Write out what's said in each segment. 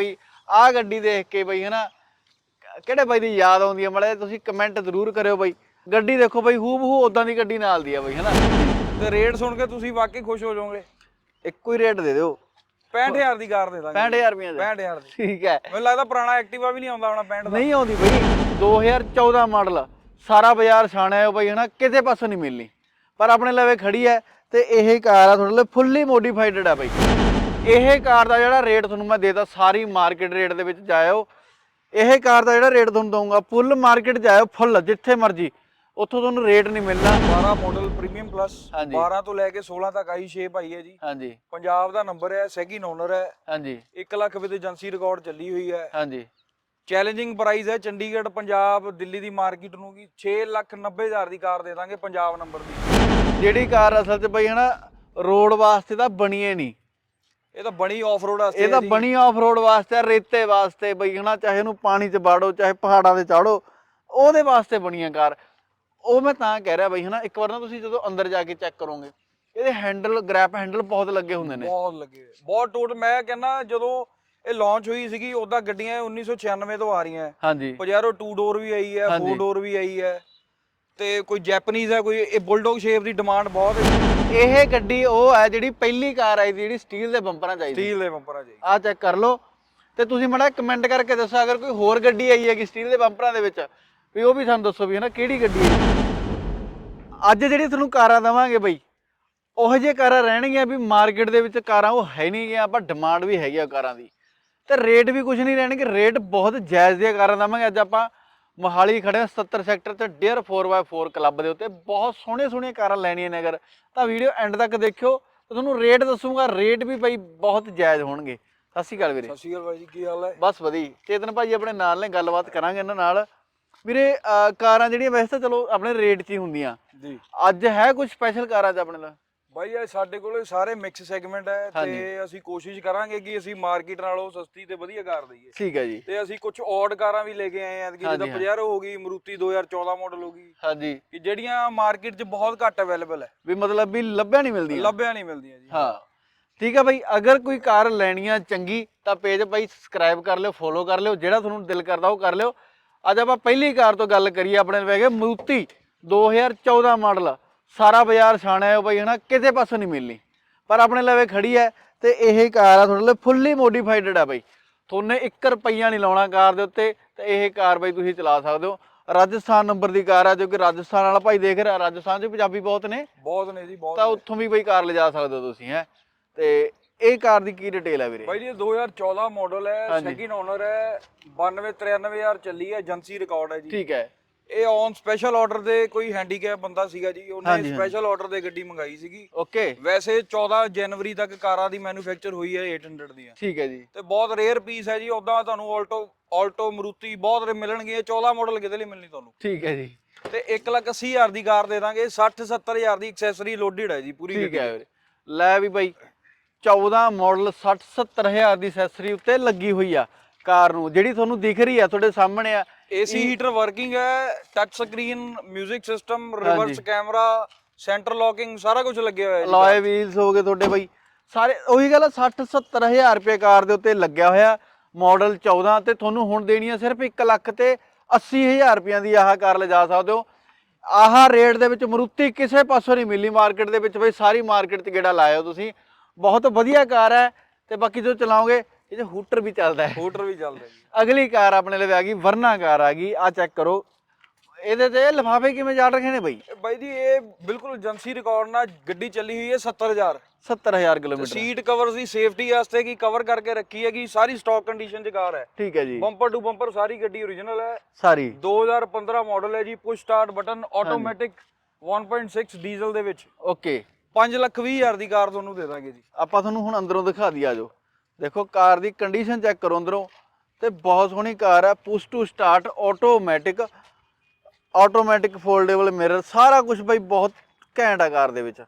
ਬਈ ਆਹ ਗੱਡੀ ਦੇਖ ਕੇ ਬਈ ਹਨਾ ਕਿਹੜੇ ਬਾਈ ਦੀ ਯਾਦ ਆਉਂਦੀ ਹੈ ਮੜੇ ਤੁਸੀਂ ਕਮੈਂਟ ਜ਼ਰੂਰ ਕਰਿਓ ਬਈ। ਗੱਡੀ ਦੇਖੋ ਬਈ ਹੂ ਬਹੂ ਉਦਾਂ ਦੀ ਗੱਡੀ ਨਾਲ ਦੀ ਆ ਬਈ ਹਨਾ? ਤੇ ਰੇਟ ਸੁਣ ਕੇ ਤੁਸੀਂ ਵਾਕਈ ਖੁਸ਼ ਹੋ ਜਾਓਗੇ। ਇੱਕੋ ਹੀ ਰੇਟ ਦੇ ਦਿਓ। 65000 ਦੀ ਕਾਰ ਦੇ ਦਾਂਗੇ। 65000 ਰੁਪਏ ਦੇ। 65000 ਦੀ। ਠੀਕ ਹੈ। ਮੈਨੂੰ ਲੱਗਦਾ ਪੁਰਾਣਾ ਐਕਟਿਵਾ ਵੀ ਨਹੀਂ ਆਉਂਦਾ ਹੋਣਾ 65 ਦਾ। ਨਹੀਂ ਆਉਂਦੀ ਬਈ। 2014 ਮਾਡਲ। ਸਾਰਾ ਬਾਜ਼ਾਰ ਛਾਣਿਆ ਹੈ ਬਈ ਹਨਾ? ਕਿਸੇ ਪਾਸੋਂ ਨਹੀਂ ਮਿਲਣੀ। ਪਰ ਆਪਣੇ ਲਵੇ ਖੜੀ ਹੈ ਤੇ ਇਹ ਕਾਰ ਆ ਤੁਹਾਡੇ ਲਈ ਫੁੱਲੀ ਮੋਡੀਫਾਈਡ ਹੈ ਬਈ। ਇਹ ਕਾਰ ਦਾ ਜਿਹੜਾ ਰੇਟ ਤੁਹਾਨੂੰ ਮੈਂ ਦੇਤਾ ਸਾਰੀ ਮਾਰਕੀਟ ਰੇਟ ਦੇ ਵਿੱਚ ਜਾਇਓ। ਇਹ ਕਾਰ ਦਾ ਜਿਹੜਾ ਰੇਟ ਤੁਹਾਨੂੰ ਦਊਂਗਾ ਫੁੱਲ ਮਾਰਕੀਟ ਜਾਇਓ ਫੁੱਲ ਜਿੱਥੇ ਮਰਜ਼ੀ। ਉੱਥੋਂ ਤੁਹਾਨੂੰ ਰੇਟ ਨਹੀਂ ਮਿਲਣਾ। 12 ਮਾਡਲ ਪ੍ਰੀਮੀਅਮ ਪਲੱਸ ਹਾਂਜੀ। 12 ਤੋਂ ਲੈ ਕੇ 16 ਤੱਕ ਆਈ ਸ਼ੇਪ ਆਈ ਹੈ ਜੀ। ਹਾਂਜੀ। ਪੰਜਾਬ ਦਾ ਨੰਬਰ ਹੈ ਸੈਕਿੰਡ ਓਨਰ ਹੈ। ਹਾਂਜੀ। 1 ਲੱਖ ਵਿਦ ਏਜੰਸੀ ਰਿਕਾਰਡ ਚੱਲੀ ਹੋਈ ਹੈ। ਹਾਂਜੀ। ਚੈਲੰਜਿੰਗ ਪ੍ਰਾਈਸ ਹੈ ਚੰਡੀਗੜ੍ਹ ਪੰਜਾਬ ਦਿੱਲੀ ਦੀ ਮਾਰਕੀਟ ਨੂੰ ਕੀ 6 ਲੱਖ 90 ਹਜ਼ਾਰ ਦੀ ਕਾਰ ਦੇ ਦਾਂਗੇ ਪੰਜਾਬ ਨੰਬਰ ਦੀ। ਜਿਹੜੀ ਕਾਰ ਅਸਲ 'ਚ ਬਈ ਹਨਾ ਰੋਡ ਵਾਸਤੇ ਤਾਂ ਬਣੀ ਏ ਨਹੀਂ। ਇਹ ਤਾਂ ਬਣੀ ਆਫ ਰੋਡ ਵਾਸਤੇ ਇਹ ਤਾਂ। ਬਣੀ ਆਫ ਰੋਡ ਵਾਸਤੇ ਆ, ਰੇਤੇ ਵਾਸਤੇ ਬਈ ਹਨਾ? ਚਾਹੇ ਇਹਨੂੰ ਪਾਣੀ 'ਚ ਬਾੜੋ ਚਾਹੇ ਪਹਾੜਾਂ ਤੇ ਚਾੜੋ ਉਹਦੇ ਵਾਸਤੇ ਬਣੀ ਆ ਕਾਰ। ਉਹ ਮੈਂ ਤਾਂ ਕਹਿ ਰਿਹਾ ਬਈ ਹਨਾ? ਇੱਕ ਵਾਰ ਨਾ ਤੁਸੀਂ ਜਦੋਂ ਅੰਦਰ ਜਾ ਕੇ ਚੈੱਕ ਕਰੋਗੇ ਇਹਦੇ ਹੈਂਡਲ ਗ੍ਰੈਪ ਹੈਂਡਲ ਬਹੁਤ ਲੱਗੇ ਹੁੰਦੇ ਨੇ। ਬਹੁਤ ਲੱਗੇ। ਬਹੁਤ ਟੋਟ ਮੈਂ ਕਹਿੰਦਾ ਜਦੋਂ ਇਹ ਲਾਂਚ ਹੋਈ ਸੀਗੀ ਉਹਦਾ ਗੱਡੀਆਂ 1996 ਤੋਂ ਆ ਰਹੀਆਂ। ਹਾਂਜੀ। ਪਜੈਰੋ 2 ਡੋਰ ਵੀ ਆਈ ਹੈ ਹਾਂਜੀ। 4 ਡੋਰ ਵੀ ਆਈ ਹੈ। ਤੇ ਕੋਈ ਜੈਪਨੀਜ਼ ਹੈ ਕੋਈ ਇਹ ਬੁਲਡੌਗ ਸ਼ੇਪ ਦੀ ਡਿਮਾਂਡ ਬਹੁਤ ਹੈ। ਇਹ ਗੱਡੀ ਉਹ ਹੈ ਜਿਹੜੀ ਪਹਿਲੀ ਕਾਰ ਆਈ ਸੀ ਜਿਹੜੀ ਸਟੀਲ ਦੇ ਬੰਪਰਾਂ ਚਾਹੀਦੀ ਸਟੀਲ ਦੇ ਬੰਪਰਾਂ ਜੀ ਆ ਚੈੱਕ ਕਰ ਲਓ। ਤੇ ਤੁਸੀਂ ਮੜਾ ਕਮੈਂਟ ਕਰਕੇ ਦੱਸੋ ਅਗਰ ਕੋਈ ਹੋਰ ਗੱਡੀ ਆਈ ਹੈਗੀ ਸਟੀਲ ਦੇ ਬੰਪਰਾਂ ਦੇ ਵਿੱਚ ਵੀ ਉਹ ਵੀ ਸਾਨੂੰ ਦੱਸੋ ਵੀ ਹਨਾ ਕਿਹੜੀ ਗੱਡੀ ਹੈ? ਅੱਜ ਜਿਹੜੀ ਤੁਹਾਨੂੰ ਕਾਰਾਂ ਦਵਾਂਗੇ ਬਈ ਉਹੋ ਜਿਹੇ ਕਾਰਾਂ ਰਹਿਣਗੀਆਂ ਵੀ ਮਾਰਕੀਟ ਦੇ ਵਿੱਚ ਕਾਰਾਂ ਉਹ ਹੈ ਨਹੀਂ ਗਿਆ ਪਰ ਡਿਮਾਂਡ ਵੀ ਹੈਗੀ ਆ ਕਾਰਾਂ ਦੀ। ਤੇ ਰੇਟ ਵੀ ਕੁਝ ਨਹੀਂ ਰਹਿਣਗੇ ਰੇਟ ਬਹੁਤ ਜਾਇਜ਼ ਦੀਆਂ ਕਾਰਾਂ ਦਵਾਂਗੇ ਅੱਜ ਆਪਾਂ ਮੋਹਾਲੀ ਖੜੇ ਹਾਂ 77 ਸੈਕਟਰ ਤੇ ਡੇਅਰ 4x4 ਕਲੱਬ ਦੇ ਉੱਤੇ। ਬਹੁਤ ਸੋਹਣੇ ਸੋਹਣੀਆਂ ਕਾਰਾਂ ਲੈਣੀਆਂ ਨੇ ਅਗਰ। ਤਾਂ ਵੀਡੀਓ ਐਂਡ ਤੱਕ ਦੇਖਿਓ। ਤੇ ਤੁਹਾਨੂੰ ਰੇਟ ਦੱਸੂਗਾ। ਰੇਟ ਵੀ ਬਈ ਬਹੁਤ ਜਾਇਜ਼ ਹੋਣਗੇ। ਸਤਿ ਸ਼੍ਰੀ ਅਕਾਲ ਵੀਰੇ। ਸਤਿ ਸ਼੍ਰੀ ਅਕਾਲ ਜੀ ਕੀ ਹਾਲ ਹੈ? ਬਸ ਵਧੀਆ। ਚੇਤਨ ਭਾਜੀ ਆਪਣੇ ਨਾਲ ਨੇ ਗੱਲਬਾਤ ਕਰਾਂਗੇ ਇਹਨਾਂ ਨਾਲ। ਵੀਰੇ ਕਾਰਾਂ ਜਿਹੜੀਆਂ ਵੈਸੇ ਤਾਂ ਚਲੋ ਆਪਣੇ ਰੇਟ 'ਚ ਹੀ ਹੁੰਦੀਆਂ। ਜੀ। ਅੱਜ ਹੈ ਕੁਝ ਸਪੈਸ਼ਲ ਕਾਰਾਂ 'ਚ ਆਪਣੇ ਨਾਲ? ਬਾਈ ਇਹ ਸਾਡੇ ਕੋਲੇ ਸਾਰੇ ਮਿਕਸ ਸੈਗਮੈਂਟ ਹੈ। ਤੇ ਅਸੀਂ ਕੋਸ਼ਿਸ਼ ਕਰਾਂਗੇ ਕਿ ਅਸੀਂ ਮਾਰਕੀਟ ਨਾਲੋਂ ਸਸਤੀ ਤੇ ਵਧੀਆ ਕਾਰ ਦਈਏ। ਠੀਕ ਹੈ ਜੀ। ਤੇ ਅਸੀਂ ਕੁਝ ਔਡ ਕਾਰਾਂ ਵੀ ਲੈ ਕੇ ਆਏ ਆ ਕਿ ਹਾਂਜੀ, ਜਿੱਦਾਂ ਹਾਂ। ਪਜੈਰੋ ਹੋ ਗਈ ਮਰੂਤੀ 2014 ਮਾਡਲ ਹੋ ਗਈ। ਹਾਂਜੀ। ਕਿ ਜਿਹੜੀਆਂ ਮਾਰਕੀਟ 'ਚ ਬਹੁਤ ਘੱਟ ਅਵੇਲੇਬਲ ਹੈ। ਵੀ ਮਤਲਬ ਵੀ ਲੱਭਿਆ ਨਹੀਂ ਮਿਲਦੀਆਂ। ਲੱਭਿਆ ਨਹੀਂ ਮਿਲਦੀਆਂ ਜੀ। ਹਾਂ। ਠੀਕ ਹੈ ਭਾਈ ਅਗਰ ਕੋਈ ਕਾਰ ਲੈਣੀ ਆ ਚੰਗੀ ਤਾਂ ਪੇਜ ਭਾਈ ਸਬਸਕ੍ਰਾਈਬ ਕਰ ਲਿਓ ਫੋਲੋ ਕਰ ਲਿਓ ਜਿਹੜਾ ਤੁਹਾਨੂੰ ਦਿਲ ਕਰਦਾ ਉਹ ਕਰ ਲਿਓ। ਅੱਜ ਆਪਾਂ ਪਹਿਲੀ ਕਾਰ ਤੋਂ ਗੱਲ ਕਰੀਏ ਆਪਣੇ ਵੇਗੇ ਮਰੂਤੀ 2014 ਮਾਡਲ ਸਾਰਾ ਬਾਜ਼ਾਰ ਛਾਣਿਆ ਹੈ ਭਾਈ ਹਨਾ? ਕਿਸੇ ਪਾਸੋਂ ਨਹੀਂ ਮਿਲਣੀ। ਪਰ ਆਪਣੇ ਲਵੇ ਖੜੀ ਹੈ ਤੇ ਇਹ ਕਾਰ ਆ ਤੁਹਾਡੇ ਲਈ ਫੁੱਲੀ ਮੋਡੀਫਾਈਡਡ ਆ ਬਾਈ। ਤੁਹਾਨੂੰ 1 ਰੁਪਈਆ ਨਹੀਂ ਲਾਉਣਾ ਕਾਰ ਦੇ ਉੱਤੇ ਤੇ ਇਹ ਕਾਰ ਬਾਈ ਤੁਸੀਂ ਚਲਾ ਸਕਦੇ ਹੋ। ਰਾਜਸਥਾਨ ਨੰਬਰ ਦੀ ਕਾਰ ਆ ਜੋ ਕਿ ਰਾਜਸਥਾਨ ਵਾਲਾ ਭਾਈ ਦੇਖ ਰਿਹਾ ਰਾਜਸਥਾਨ 'ਚ ਪੰਜਾਬੀ ਬਹੁਤ ਨੇ। ਬਹੁਤ ਨੇ ਜੀ ਬਹੁਤ ਤਾਂ। ਉੱਥੋਂ ਵੀ ਬਈ ਕਾਰ ਲਿਜਾ ਸਕਦੇ ਹੋ ਤੁਸੀਂ ਹੈ? ਤੇ ਇਹ ਕਾਰ ਦੀ ਕੀ ਡਿਟੇਲ ਹੈ ਵੀਰੇ? ਬਾਈ ਜੀ ਇਹ 2014 ਮਾਡਲ ਹੈ। ਸੈਕਿੰਡ ਓਨਰ ਹੈ 92 93000 ਚੱਲੀ ਹੈ ਏਜੰਸੀ ਰਿਕਾਰਡ ਹੈ ਜੀ। ਠੀਕ ਹੈ। ਇਹ ਔਨ ਸਪੈਸ਼ਲ ਆਰਡਰ ਦੇ ਕੋਈ ਹੈਂਡੀਕੈਪ ਬੰਦਾ ਸੀਗਾ ਜੀ ਉਹਨੇ ਹਾਂਜੀ। ਸਪੈਸ਼ਲ ਆਰਡਰ ਦੇ ਗੱਡੀ ਮੰਗਾਈ ਸੀਗੀ। ਓਕੇ ਵੈਸੇ 14 ਜਨਵਰੀ ਤੱਕ ਕਾਰਾਂ ਦੀ ਮੈਨੂਫੈਕਚਰ ਹੋਈ ਹੈ 800 ਦੀਆਂ। ਠੀਕ ਹੈ ਜੀ। ਤੇ ਬਹੁਤ ਰੇਅਰ ਪੀਸ ਹੈ ਜੀ ਉਦਾਂ ਤੁਹਾਨੂੰ ਆਲਟੋ ਆਲਟੋ ਮਰੂਤੀ ਬਹੁਤ ਰੇ ਮਿਲਣਗੇ 14 ਮਾਡਲ ਕਿਤੇ ਲਈ ਮਿਲਣੀ ਤੁਹਾਨੂੰ। ਠੀਕ ਹੈ ਜੀ। ਤੇ 180000 ਦੀ ਕਾਰ ਦੇ ਦਾਂਗੇ 60 70000 ਦੀ ਐਕਸੈਸਰੀ ਲੋਡਡ ਹੈ ਜੀ ਪੂਰੀ ਠੀਕ ਗੱਡੀ। ਹੈ ਵੀਰੇ। ਲੈ ਵੀ ਬਾਈ 14 ਮਾਡਲ 60 70000 ਦੀ ਐਕਸੈਸਰੀ ਉੱਤੇ ਲੱਗੀ ਹੋਈ ਆ ਕਾਰ ਨੂੰ। ਜਿਹੜੀ ਤੁਹਾਨੂੰ ਦਿਖ ਰਹੀ ਆ ਤੁਹਾਡੇ ਸਾਹਮਣੇ ਆ ਏਸੀ ਹੀਟਰ ਵਰਕਿੰਗ ਹੈ touch screen 뮤직 system reverse. Camera centre locking ਸਾਰਾ ਕੁਝ ਲੱਗਿਆ ਹੋਇਆ ਹੈ ਅਲੋਏ ਵੀਲਸ ਹੋ ਗਏ ਤੁਹਾਡੇ ਬਾਈ। ਸਾਰੇ ਉਹੀ ਗੱਲ ਆ 60 70000 ਰੁਪਏ ਕਾਰ ਦੇ ਉੱਤੇ ਲੱਗਿਆ ਹੋਇਆ ਮਾਡਲ 14 ਤੇ ਤੁਹਾਨੂੰ ਹੁਣ ਦੇਣੀ ਆ ਸਿਰਫ 1 ਲੱਖ ਤੇ 80000 ਰੁਪਈਆਂ ਦੀ ਆਹ ਕਾਰ ਲਿਜਾ ਸਕਦੇ ਹੋ। ਆਹ ਰੇਟ ਦੇ ਵਿੱਚ ਮਰੂਤੀ ਕਿਸੇ ਪਾਸੋਂ ਨਹੀਂ ਮਿਲੀ ਮਾਰਕੀਟ ਦੇ ਵਿੱਚ ਬਈ ਸਾਰੀ ਮਾਰਕੀਟ 'ਚ ਗੇੜਾ ਲਾਇਓ ਤੁਸੀਂ। ਬਹੁਤ ਵਧੀਆ ਕਾਰ ਹੈ ਤੇ ਬਾਕੀ ਜੋ ਚਲਾਓਗੇ ਇਹ 'ਚ ਹੂਟਰ ਵੀ ਚੱਲਦਾ ਹੈ। ਸਕੂਟਰ ਵੀ ਚੱਲਦਾ ਜੀ ਅਗਲੀ ਕਾਰ ਆਪਣੇ ਲਈ ਆ ਗਈ ਵਰਨਾ ਕਾਰ ਆ ਗਈ ਆ ਚੈੱਕ ਕਰੋ। ਇਹਦੇ ਤੇ ਲਿਫਾਫੇ ਕਿਵੇਂ ਜਾੜ ਰੱਖੇ ਨੇ ਬਈ? ਬਾਈ ਜੀ ਇਹ ਬਿਲਕੁਲ ਏਜੰਸੀ ਰਿਕਾਰਡ ਨਾਲ ਗੱਡੀ ਚੱਲੀ ਹੋਈ ਹੈ 70000 70000 ਕਿਲੋਮੀਟਰ। ਸੀਟ ਕਵਰਸ ਦੀ ਸੇਫਟੀ ਵਾਸਤੇ ਕੀ ਕਵਰ ਕਰਕੇ ਰੱਖੀ ਹੈਗੀ ਸਾਰੀ ਸਟਾਕ ਕੰਡੀਸ਼ਨ ਚ ਕਾਰ ਹੈ। ਠੀਕ ਹੈ ਜੀ। ਬੰਪਰ ਟੂ ਬੰਪਰ ਸਾਰੀ ਗੱਡੀ ਓਰੀਜਨਲ ਹੈ। ਸਾਰੀ। 2015 ਮਾਡਲ ਹੈ ਜੀ push start button automatic 1.6 diesel ਦੇ ਵਿੱਚ। ਓਕੇ 5 ਲੱਖ 20 ਹਜ਼ਾਰ ਦੀ ਕਾਰ ਤੁਹਾਨੂੰ ਦੇ ਦਾਂਗੇ ਜੀ। ਆਪਾਂ ਤੁਹਾਨੂੰ ਹੁਣ ਅੰਦਰੋਂ ਦਿਖਾ ਦਈਏ ਆਜੋ ਦੇਖੋ ਕਾਰ ਦੀ ਕੰਡੀਸ਼ਨ ਚੈੱਕ ਕਰੋ ਅੰਦਰੋਂ। ਤੇ ਬਹੁਤ ਸੋਹਣੀ ਕਾਰ ਹੈ push to start automatic automatic foldable mirror ਸਾਰਾ ਕੁਝ ਬਈ ਬਹੁਤ ਘੈਂਟ ਆ ਕਾਰ ਦੇ ਵਿੱਚ।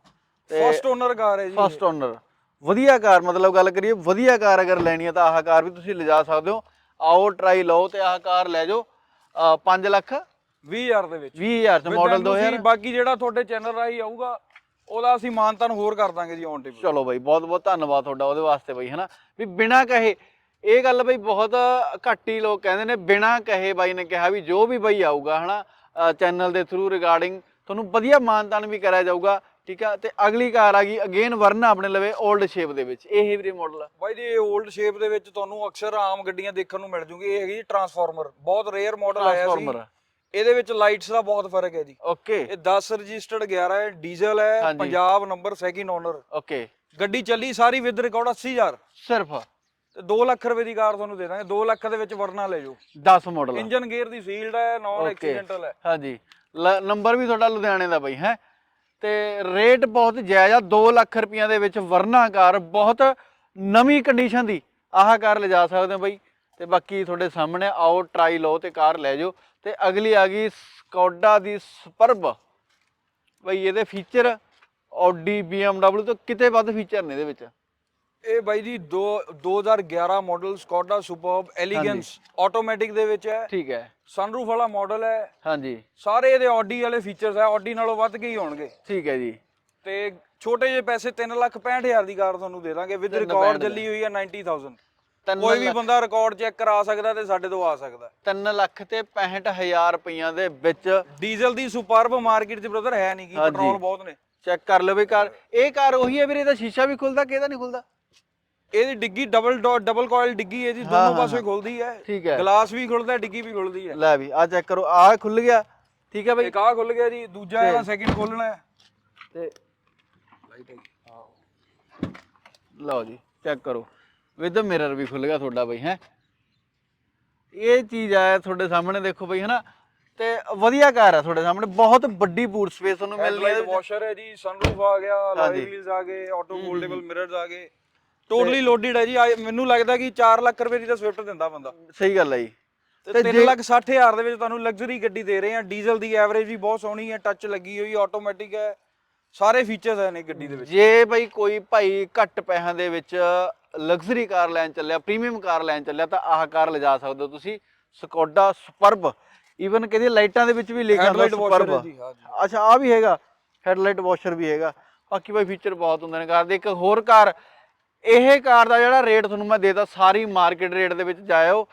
ਤੇ ਫਸਟ ਓਨਰ ਕਾਰ ਹੈ ਜੀ ਫਸਟ ਓਨਰ ਵਧੀਆ ਕਾਰ ਮਤਲਬ ਗੱਲ ਕਰੀਏ ਵਧੀਆ ਕਾਰ ਅਗਰ ਲੈਣੀ ਹੈ ਤਾਂ ਆਹ ਕਾਰ ਵੀ ਤੁਸੀਂ ਲਿਜਾ ਸਕਦੇ ਹੋ। ਆਓ ਟਰਾਈ ਲਓ ਤੇ ਆਹ ਕਾਰ ਲੈ ਜਾਓ 5 ਲੱਖ। 20 ਹਜ਼ਾਰ ਦੇ ਵਿੱਚ। 20000 ਚ ਮਾਡਲ NOC 2000 ਬਾਕੀ ਜਿਹੜਾ ਤੁਹਾਡੇ ਚੈਨਲ ਰਾਹੀਂ ਆਊਗਾ ਉਹਦਾ ਅਸੀਂ ਮਾਨਤਾਨ ਹੋਰ ਕਰ ਦਾਂਗੇ ਜੀ ਔਨ ਟੇਬਲ ਚਲੋ ਬਾਈ ਬਹੁਤ ਬਹੁਤ ਧੰਨਵਾਦ ਤੁਹਾਡਾ ਉਹਦੇ ਵਾਸਤੇ ਬਾਈ ਹਨਾ? ਵੀ ਬਿਨਾਂ ਕਹੇ ਇਹ ਗੱਲ ਬਈ ਬਹੁਤ ਘੱਟ ਹੀ ਲੋਕ ਕਹਿੰਦੇ ਨੇ ਬਿਨਾਂ ਕਹੇ ਬਾਈ ਨੇ ਕਿਹਾ ਵੀ ਜੋ ਵੀ ਬਈ ਆਊਗਾ ਹਨਾ ਚੈਨਲ ਦੇ ਥਰੂ ਰਿਗਾਰਡਿੰਗ ਤੁਹਾਨੂੰ ਵਧੀਆ ਮਾਨਤਾਨ ਵੀ ਕਰਿਆ ਜਾਊਗਾ ਠੀਕ ਆ? ਤੇ ਅਗਲੀ ਕਾਰ ਆ ਗਈ ਅਗੇਨ ਵਰਨਾ ਆਪਣੇ ਲਵੇ 올ਡ ਸ਼ੇਪ ਦੇ ਵਿੱਚ। ਇਹ ਵੀਰੇ ਮਾਡਲ ਬਾਈ ਜੀ ਇਹ 올ਡ ਸ਼ੇਪ ਦੇ ਵਿੱਚ ਤੁਹਾਨੂੰ ਅਕਸਰ ਆਮ ਗੱਡੀਆਂ ਦੇਖਣ ਨੂੰ ਮਿਲ ਜੂਗੀ ਇਹ ਹੈਗੀ ਜੀ ਟਰਾਂਸਫਾਰਮਰ ਬਹੁਤ ਰੇਅਰ ਮਾਡਲ ਆਇਆ ਸੀ। ਟਰਾਂਸਫਾਰਮਰ ਇਹਦੇ ਵਿੱਚ ਲਾਈਟਸ ਦਾ ਬਹੁਤ ਫ਼ਰਕ ਹੈ ਜੀ। ਓਕੇ। ਇਹ 10 ਰਜਿਸਟਰਡ 11 ਹੈ ਡੀਜ਼ਲ ਹੈ ਹਾਂਜੀ। Punjab number second owner okay. ਗੱਡੀ ਚੱਲੀ ਸਾਰੀ ਵਿਦ ਰਿਕਾਰਡ 80000 ਸਿਰਫ। ਤੇ 2 ਲੱਖ ਰੁਪਏ ਦੀ ਕਾਰ ਤੁਹਾਨੂੰ ਦੇ ਦਾਂਗੇ। 2 ਲੱਖ ਦੇ ਵਿੱਚ ਵਰਨਾ ਲੈ ਜਾਓ। 10 ਮਾਡਲ ਇੰਜਨ ਗੇਅਰ ਦੀ ਸੀਲਡ ਹੈ ਨਾਨ. ਐਕਸੀਡੈਂਟਲ ਹੈ। ਹਾਂਜੀ। ਨੰਬਰ ਵੀ ਤੁਹਾਡਾ ਲੁਧਿਆਣੇ ਦਾ ਬਈ ਹੈ? ਤੇ ਰੇਟ ਬਹੁਤ ਜਾਇਜ਼ ਆ। 2 ਲੱਖ ਰੁਪਈਆ ਦੇ ਵਿੱਚ ਵਰਨਾ ਕਾਰ ਬਹੁਤ ਨਵੀਂ ਕੰਡੀਸ਼ਨ ਦੀ ਆਹ ਕਾਰ ਲਿਜਾ ਸਕਦੇ ਹੋ ਬਈ। ਤੇ ਬਾਕੀ ਤੁਹਾਡੇ ਸਾਹਮਣੇ ਆਓ ਟਰਾਈ ਲਓ ਤੇ ਕਾਰ ਲੈ ਜਾਓ। ਤੇ ਅਗਲੀ ਆ ਗਈ ਸਕੋਡਾ ਦੀ ਸਪਰਬ ਬਈ ਇਹਦੇ ਫੀਚਰ ਆਡੀ BMW ਤੋਂ ਕਿਤੇ ਵੱਧ ਫੀਚਰ ਨੇ ਇਹਦੇ ਵਿੱਚ। ਇਹ ਬਾਈ ਜੀ ਦੋ 2011 model Skoda Superb Elegance automatic ਦੇ ਵਿੱਚ ਹੈ। ਠੀਕ ਹੈ। ਸਨਰੂਫ ਵਾਲਾ ਮਾਡਲ ਹੈ। ਹਾਂਜੀ। ਸਾਰੇ ਇਹਦੇ ਆਡੀ ਵਾਲੇ ਫੀਚਰਸ ਹੈ। ਆਡੀ ਨਾਲੋਂ ਵੱਧ ਕੇ ਹੀ ਹੋਣਗੇ? ਠੀਕ ਹੈ ਜੀ। ਤੇ ਛੋਟੇ ਜਿਹੇ ਪੈਸੇ 3 ਲੱਖ 65000 ਦੀ ਕਾਰ ਤੁਹਾਨੂੰ ਦੇ ਦਾਂਗੇ। ਵਿਦ ਰਿਕਾਰਡ ਚੱਲੀ ਹੋਈ ਹੈ 90000 ਤਿੰਨ ਕੋਈ ਵੀ ਲੱਖ- ਬੰਦਾ ਰਿਕਾਰਡ ਚੈੱਕ ਕਰਾ ਸਕਦਾ ਤੇ ਸਾਡੇ ਤੋਂ ਆ ਸਕਦਾ। 3 ਲੱਖ ਤੇ 65000 ਰੁਪਈਆ ਦੇ ਵਿੱਚ ਡੀਜ਼ਲ ਦੀ ਸੁਪਰਬ ਮਾਰਕੀਟ 'ਚ ਬ੍ਰਦਰ ਹੈ ਨਹੀਂ ਕੀ ਹਾਂਜੀ। ਪੈਟਰੋਲ ਬਹੁਤ ਨੇ। ਚੈੱਕ ਕਰ ਲਓ ਵੀ ਕਾਰ ਇਹ ਕਾਰ ਉਹੀ ਹੈ ਵੀਰੇ ਇਹਦਾ ਸ਼ੀਸ਼ਾ ਵੀ ਖੁੱਲਦਾ ਕਿ ਇਹਦਾ ਨਹੀਂ ਖੁੱਲਦਾ? ਇਹਦੀ ਡਿੱਗੀ ਡਬਲ ਡੋਟ ਡਬਲ ਕੋਇਲ ਡਿੱਗੀ ਹੈ ਜੀ ਹਾਂ, ਦੋਨੋਂ ਹਾਂ, ਪਾਸੇ ਹਾਂ। ਖੁੱਲਦੀ ਹੈ। ਠੀਕ ਹੈ। ਗਲਾਸ ਵੀ ਖੁੱਲਦਾ ਡਿੱਗੀ ਵੀ ਖੁੱਲਦੀ ਹੈ। ਲੈ ਵੀ ਆ ਚੈੱਕ ਕਰੋ ਆ ਖੁੱਲ ਗਿਆ। ਠੀਕ ਹੈ ਬਈ। ਇੱਕ ਆਹ ਖੁੱਲ ਗਿਆ ਜੀ ਦੂਜਾ ਇਹਦਾ ਸੈਕਿੰਡ ਖੋਲਣਾ ਹੈ। ਤੇ ਲਓ ਜੀ ਚੈੱਕ ਕਰੋ। ਵਿਦ ਮਿਰਰ ਵੀ ਖੁੱਲ ਗਿਆ ਤੁਹਾਡਾ ਬਈ ਹੈ। ਇਹ ਚੀਜ਼ ਆ ਤੁਹਾਡੇ ਸਾਹਮਣੇ ਦੇਖੋ ਬਈ ਹਨਾ। ਤੇ ਵਧੀਆ ਕਾਰ ਆ ਤੁਹਾਡੇ ਸਾਹਮਣੇ ਬਹੁਤ ਵੱਡੀ ਬੂਟ ਸਪੇਸ ਤੁਹਾਨੂੰ ਮਿਲਣੀ ਹੈ। ਵਾਸ਼ਰ ਹੈ ਜੀ ਸਨਰੂਫ ਆ ਗਿਆ ਹਾਂਜੀ। ਵੀਲਸ ਆ ਗਏ ਆਟੋ ਫੋਲਡੇਬਲ ਮਿਰਰਸ ਆ ਗਏ। ਟੋਟਲੀ ਲੋਡਡ ਹੈ ਜੀ ਮੈਨੂੰ ਲੱਗਦਾ ਕਿ 4 ਲੱਖ ਰੁਪਏ ਦੀ ਤਾਂ ਸਵਿਫਟ ਦਿੰਦਾ ਬੰਦਾ। ਸਹੀ ਗੱਲ ਹੈ ਜੀ। ਤੇ ਤੇ 3 ਜੇ- ਲੱਖ 60 ਹਜ਼ਾਰ ਦੇ ਵਿੱਚ ਤੁਹਾਨੂੰ ਲਗਜ਼ਰੀ ਗੱਡੀ ਦੇ ਰਹੇ ਆ ਡੀਜ਼ਲ ਦੀ ਐਵਰੇਜ ਵੀ ਬਹੁਤ ਸੋਹਣੀ ਹੈ ਟੱਚ ਲੱਗੀ ਹੋਈ ਆਟੋਮੈਟਿਕ ਹੈ। ਸਾਰੇ ਫੀਚਰਸ ਹੈ ਨੇ ਗੱਡੀ ਦੇ ਵਿੱਚ। ਜੇ ਬਈ ਕੋਈ ਭਾਈ ਘੱਟ ਪੈਸਿਆਂ ਦੇ ਵਿੱਚ ਲਗਜ਼ਰੀ ਕਾਰ ਲੈਣ ਚੱਲਿਆ ਪ੍ਰੀਮੀਅਮ ਕਾਰ ਲੈਣ ਚੱਲਿਆ ਤਾਂ ਆਹ ਕਾਰ ਲਿਜਾ ਸਕਦੇ ਹੋ ਤੁਸੀਂ। ਸਕੋਡਾ ਸੁਪਰਬ ਈਵਨ ਕਿਹਦੀ ਲਾਈਟਾਂ ਦੇ ਵਿੱਚ ਵੀ ਲਿਖਿਆ ਹੁੰਦਾ ਸੁਪਰਬ ਅੱਛਾ ਆ ਵੀ ਹੈਗਾ। ਹੈਡਲਾਈਟ ਵਾਸ਼ਰ ਵੀ ਹੈਗਾ। ਬਾਕੀ ਭਾਈ ਫੀਚਰ ਬਹੁਤ ਹੁੰਦੇ ਨੇ ਕਾਰ ਦੇ। ਇੱਕ ਹੋਰ ਕਾਰ ਇਹ ਕਾਰ ਦਾ ਜਿਹੜਾ ਰੇਟ ਤੁਹਾਨੂੰ ਮੈਂ ਦੇਤਾ ਸਾਰੀ ਮਾਰਕੀਟ ਰੇਟ ਦੇ ਵਿੱਚ ਜਾਇਓ।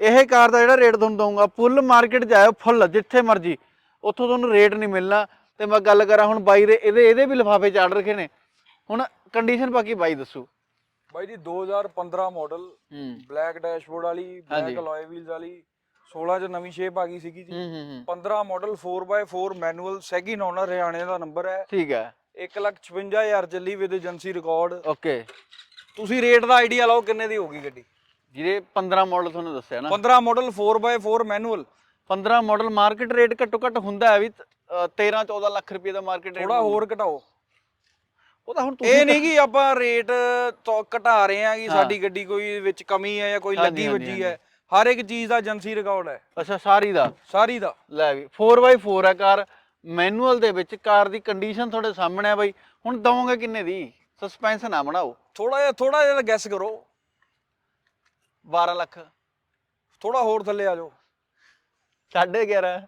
ਇਹ ਕਾਰ ਦਾ ਜਿਹੜਾ ਰੇਟ ਤੁਹਾਨੂੰ ਦਊਂਗਾ ਫੁੱਲ ਮਾਰਕੀਟ ਜਾਇਓ ਫੁੱਲ ਜਿੱਥੇ ਮਰਜ਼ੀ। ਉੱਥੋਂ ਤੁਹਾਨੂੰ ਰੇਟ ਨਹੀਂ ਮਿਲਣਾ। ਤੇ ਮੈਂ ਗੱਲ ਕਰਾਂ ਹੁਣ ਬਾਈ ਦੇ ਇਹਦੇ ਇਹਦੇ ਵੀ ਲਿਫਾਫੇ ਚਾੜ ਰੱਖੇ ਨੇ। ਹੁਣ ਕੰਡੀਸ਼ਨ ਬਾਕੀ ਬਾਈ ਦੱਸੂ। ਬਾਈ ਜੀ 2015 ਮਾਡਲ ਬਲੈਕ ਡੈਸ਼ਬੋਰਡ ਵਾਲੀ। ਬਲੈਕ ਅਲੋਏ ਵੀਲਸ ਵਾਲੀ 16 ਚ ਨਵੀਂ ਸ਼ੇਪ ਆ ਗਈ ਸੀਗੀ ਜੀ। ਹੂੰ ਹੂੰ ਹੂੰ। 15 model 4x4 manual second owner ਹਰਿਆਣੇ ਦਾ ਨੰਬਰ ਹੈ। ਠੀਕ ਹੈ। 156000 ਚੱਲੀ ਵਿਦ ਏਜੰਸੀ ਰਿਕਾਰਡ ਓਕੇ ਤੁਸੀਂ ਰੇਟ ਦਾ ਆਈਡੀਆ ਲਾਓ ਕਿੰਨੇ ਦੀ ਹੋਗੀ ਗੱਡੀ? ਜਿਹੜੇ 15 ਮਾਡਲ ਤੁਹਾਨੂੰ ਦੱਸਿਆ ਨਾ। 15 model 4x4 manual 15 model market rate ਘੱਟੋ ਘੱਟ ਹੁੰਦਾ ਹੈ ਵੀ 13 14 ਲੱਖ ਰੁਪਏ ਦਾ ਮਾਰਕੀਟ ਰੇਟ ਥੋੜਾ ਹੋਰ ਘਟਾਓ। ਉਹ ਤਾਂ ਹੁਣ ਇਹ ਤੁਸੀਂ ਨਹੀਂ ਕਿ ਆਪਾਂ ਰੇਟ ਘਟਾ ਰਹੇ ਆ ਕਿ ਸਾਡੀ ਗੱਡੀ ਕੋਈ ਵਿੱਚ ਕਮੀ ਹੈ ਜਾਂ ਕੋਈ ਲੱਗੀ ਵੱਜੀ ਹੈ। ਹਰ ਇੱਕ ਚੀਜ਼ ਦਾ ਏਜੰਸੀ ਰਿਕਾਰਡ ਹੈ। ਅੱਛਾ ਸਾਰੀ ਦਾ? ਸਾਰੀ ਦਾ। ਲੈ ਵੀ 4x4 ਹੈ ਕਾਰ। ਮੈਨੂਅਲ ਦੇ ਵਿੱਚ ਕਾਰ ਦੀ ਕੰਡੀਸ਼ਨ ਤੁਹਾਡੇ ਸਾਹਮਣੇ ਆ ਬਾਈ। ਹੁਣ ਦਵੋਗੇ ਕਿੰਨੇ ਦੀ? ਸਸਪੈਂਸ ਨਾ ਬਣਾਓ। ਥੋੜਾ ਜਿਹਾ ਥੋੜਾ ਜਿਹਾ ਗੈਸ ਕਰੋ। 12 ਲੱਖ। ਥੋੜਾ ਹੋਰ ਥੱਲੇ ਆ ਜਾਓ। 11.5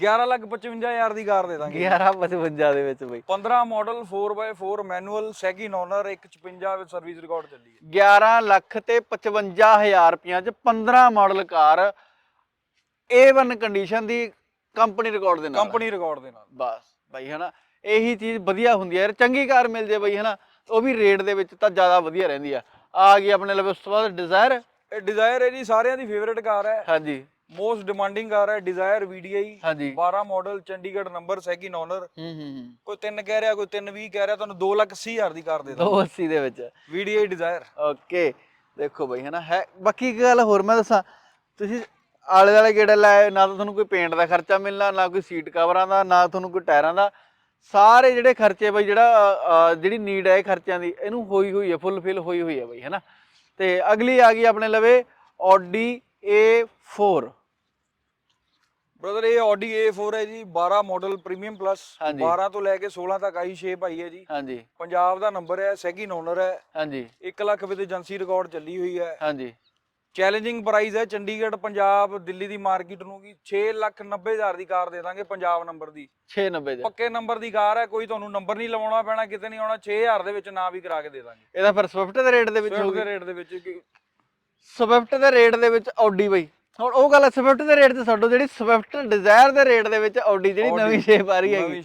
11 ਲੱਖ 55000 ਦੀ ਕਾਰ ਦੇ ਦਾਂਗੇ। 1155 ਦੇ ਵਿੱਚ ਬਾਈ। 15 model 4x4 manual second owner 156 ਵਿੱਚ ਸਰਵਿਸ ਰਿਕਾਰਡ ਚੱਲੀ ਹੈ। 11 ਲੱਖ ਤੇ 55000 ਰੁਪਈਆ ਚ 15 ਮਾਡਲ ਕਾਰ A1 ਕੰਡੀਸ਼ਨ ਦੀ ਕੰਪਨੀ ਰਿਕਾਰਡ ਦੇ ਨਾਲ। ਕੰਪਨੀ ਰਿਕਾਰਡ ਦੇ ਨਾਲ। ਬਸ ਬਾਈ ਹਨਾ ਇਹੀ ਚੀਜ਼ ਵਧੀਆ ਹੁੰਦੀ ਹੈ ਯਾਰ ਚੰਗੀ ਕਾਰ ਮਿਲ ਜੇ ਬਈ ਹਨਾ ਉਹ ਵੀ ਰੇਟ ਦੇ ਵਿੱਚ ਤਾਂ ਜ਼ਿਆਦਾ ਵਧੀਆ ਰਹਿੰਦੀ ਆ। ਆ ਗਈ ਆਪਣੇ ਲਈ ਉਸ ਤੋਂ ਬਾਅਦ ਡਿਜ਼ਾਇਰ ਇਹ ਡਿਜ਼ਾਇਰ ਹੈ ਜੀ ਸਾਰਿਆਂ ਦੀ ਫੇਵਰੇਟ ਕਾਰ ਹੈ। ਹਾਂਜੀ। ਮੋਸਟ ਡਿਮਾਂਡਿੰਗ ਕਾਰ ਹੈ ਡਿਜ਼ਾਇਰ VDI ਹਾਂਜੀ। 12 model Chandigarh number second owner ਹੂੰ ਹੂੰ ਹੂੰ। ਕੋਈ 3 ਕਹਿ ਰਿਹਾ ਕੋਈ 320 ਕਹਿ ਰਿਹਾ ਤੁਹਾਨੂੰ 280000 ਦੀ ਕਾਰ ਦੇ ਦਾਂ 280 ਦੇ ਵਿੱਚ। VDI desire. ਓਕੇ ਦੇਖੋ ਬਈ ਹਨਾ ਹੈ ਬਾਕੀ ਇੱਕ ਗੱਲ ਹੋਰ ਮੈਂ ਦੱਸਾਂ ਤੁਸੀਂ ਆਲੇ ਦੁਆਲੇ ਗੇੜਾ ਲਾਏ ਨਾ ਤਾਂ ਤੁਹਾਨੂੰ ਕੋਈ ਪੇਂਟ ਦਾ ਖਰਚਾ ਮਿਲਣਾ ਨਾ ਕੋਈ ਸੀਟ ਕਵਰਾਂ ਦਾ ਨਾ ਤੁਹਾਨੂੰ ਕੋਈ ਟਾਇਰਾਂ ਦਾ। ਸਾਰੇ ਜਿਹੜੇ ਖਰਚੇ ਬਈ ਜਿਹੜਾ ਜਿਹੜੀ ਨੀਡ ਹੈ ਖਰਚਿਆਂ ਦੀ ਇਹਨੂੰ ਹੋਈ ਹੋਈ ਹੈ ਫੁੱਲ ਫਿਲ ਹੋਈ ਹੋਈ ਹੈ ਬਈ ਹਨਾ। ਤੇ ਅਗਲੀ ਆ ਗਈ ਆਪਣੇ ਲਵੇ Audi A4 ਬ੍ਰਦਰ ਇਹ Audi A4 ਹੈ ਜੀ 12 ਮਾਡਲ ਪ੍ਰੀਮੀਅਮ ਪਲੱਸ ਹਾਂਜੀ। 12 ਤੋਂ ਲੈ ਕੇ 16 ਤੱਕ ਆਈ ਸ਼ੇਪ ਆਈ ਹੈ ਜੀ। ਹਾਂਜੀ। ਪੰਜਾਬ ਦਾ ਨੰਬਰ ਹੈ ਸੈਕਿੰਡ ਓਨਰ ਹੈ। ਹਾਂਜੀ। 1 ਲੱਖ ਵਿੱਚ ਏਜੰਸੀ ਰਿਕਾਰਡ ਚੱਲੀ ਹੋਈ ਹੈ। ਹਾਂਜੀ। ਚੈਲੰਜਿੰਗ ਪ੍ਰਾਈਸ ਹੈ ਚੰਡੀਗੜ੍ਹ ਪੰਜਾਬ ਦਿੱਲੀ ਦੀ ਮਾਰਕੀਟ ਨੂੰ ਕੀ 6 ਲੱਖ 90 ਹਜ਼ਾਰ ਦੀ ਕਾਰ ਦੇ ਦਾਂਗੇ ਪੰਜਾਬ ਨੰਬਰ ਦੀ। 690 ਦੇ ਪੱਕੇ ਨੰਬਰ ਦੀ ਕਾਰ ਹੈ ਕੋਈ ਤੁਹਾਨੂੰ ਨੰਬਰ ਨਹੀਂ ਲਵਾਉਣਾ ਪੈਣਾ ਕਿਤੇ ਨਹੀਂ ਆਉਣਾ 6000 ਦੇ ਵਿੱਚ ਨਾ ਵੀ ਕਰਾ ਕੇ ਦੇ ਦਾਂਗੇ। ਇਹਦਾ ਫਿਰ ਸਵਿਫਟ ਦੇ ਰੇਟ ਦੇ ਵਿੱਚ ਹੋਊਗੀ। ਰੇਟ ਦੇ ਵਿੱਚ ਸਵਿਫਟ ਦੇ ਰੇਟ ਦੇ ਵਿੱਚ ਆਡੀ ਬਈ। ਹੁਣ ਉਹ ਗੱਲ ਸਵਿਫਟ ਦੇ ਰੇਟ ਤੇ ਛੱਡੋ ਜਿਹੜੀ ਸਵਿਫਟ ਡਿਜ਼ਾਇਰ ਦੇ ਰੇਟ ਦੇ ਵਿੱਚ ਆਡੀ ਜਿਹੜੀ ਨਵੀਂ ਸ਼ੇਪ ਆ ਰਹੀ ਹੈਗੀ।